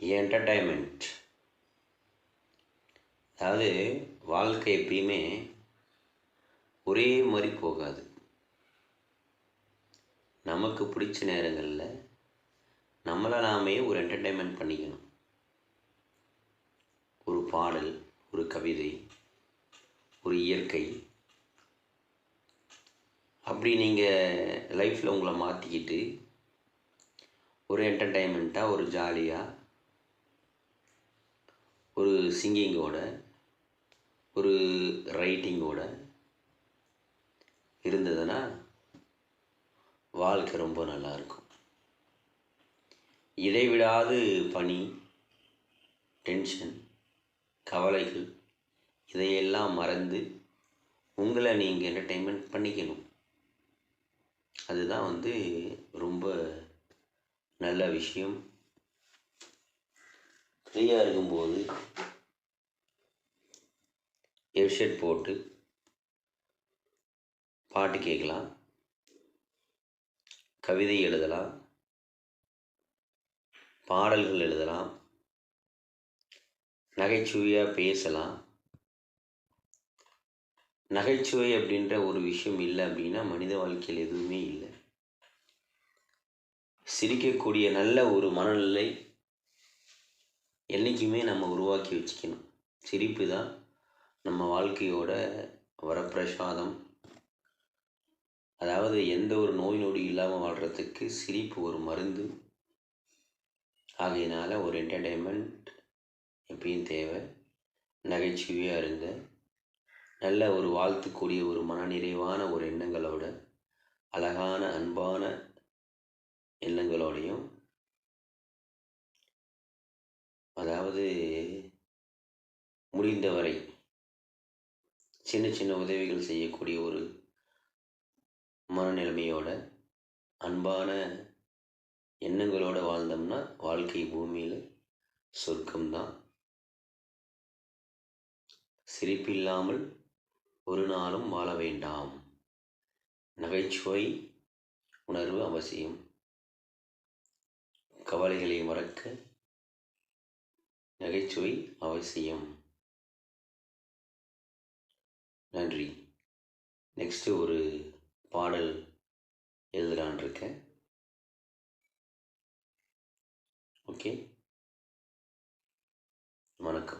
Entertainment அதாவது வாழ்க்கை எப்பயுமே ஒரே மாதிரி போகாது. நமக்கு பிடிச்ச நேரங்களில் நம்மளை நாமே ஒரு என்டர்டைன்மெண்ட் பண்ணிக்கணும். ஒரு பாடல் ஒரு கவிதை ஒரு இயற்கை. அப்படி நீங்கள் லைஃப்பில் உங்களை மாற்றிக்கிட்டு ஒரு என்டர்டைன்மெண்ட்டாக ஒரு ஜாலியாக ஒரு சிங்கிங்கோட ஒரு ரைட்டிங்கோட இருந்ததுன்னா வாழ்க்கை ரொம்ப நல்லாயிருக்கும் இடைவிடாது பணி டென்ஷன் கவலைகள் இதையெல்லாம் மறந்து உங்களை நீங்கள் என்டர்டெயின்மெண்ட் பண்ணிக்கணும். அதுதான் வந்து ரொம்ப நல்ல விஷயம். ஃப்ரீயாக இருக்கும்போது ஹெட்செட் போட்டு பாட்டு கேட்கலாம். கவிதை எழுதலாம். பாடல்கள் எழுதலாம். நகைச்சுவையாக பேசலாம். நகைச்சுவை அப்படின்ற ஒரு விஷயம் இல்லை அப்படின்னா மனித வாழ்க்கையில் எதுவுமே இல்லை. சிரிக்கக்கூடிய நல்ல ஒரு மனநிலை என்றைக்குமே நம்ம உருவாக்கி வச்சுக்கணும். சிரிப்பு தான் வாழ்க்கையோட வரப்பிரசாதம். அதாவது எந்த ஒரு நோய் நொடி இல்லாமல் வாழ்கிறதுக்கு சிரிப்பு ஒரு மருந்து. ஆகையினால் ஒரு என்டர்டெயின்மெண்ட் எப்பயும் தேவை. நகைச்சுவையாக இருங்க. நல்ல ஒரு வாழ்த்துக்கூடிய ஒரு மனநிறைவான ஒரு எண்ணங்களோட அழகான அன்பான எண்ணங்களோடையும் அதாவது முடிந்தவரை சின்ன சின்ன உதவிகள் செய்யக்கூடிய ஒரு மனநிலைமையோட அன்பான எண்ணங்களோடு வாழ்ந்தோம்னா வாழ்க்கை பூமியில் சொர்க்கம்தான். சிரிப்பில்லாமல் ஒரு நாளும் வாழ வேண்டாம். நகைச்சுவை உணர்வு அவசியம். கவலைகளை மறக்க நகைச்சுவை அவசியம். நன்றி. நெக்ஸ்ட்டு ஒரு பாடல் எழுதலான் இருக்கேன் ஓகே வணக்கம்.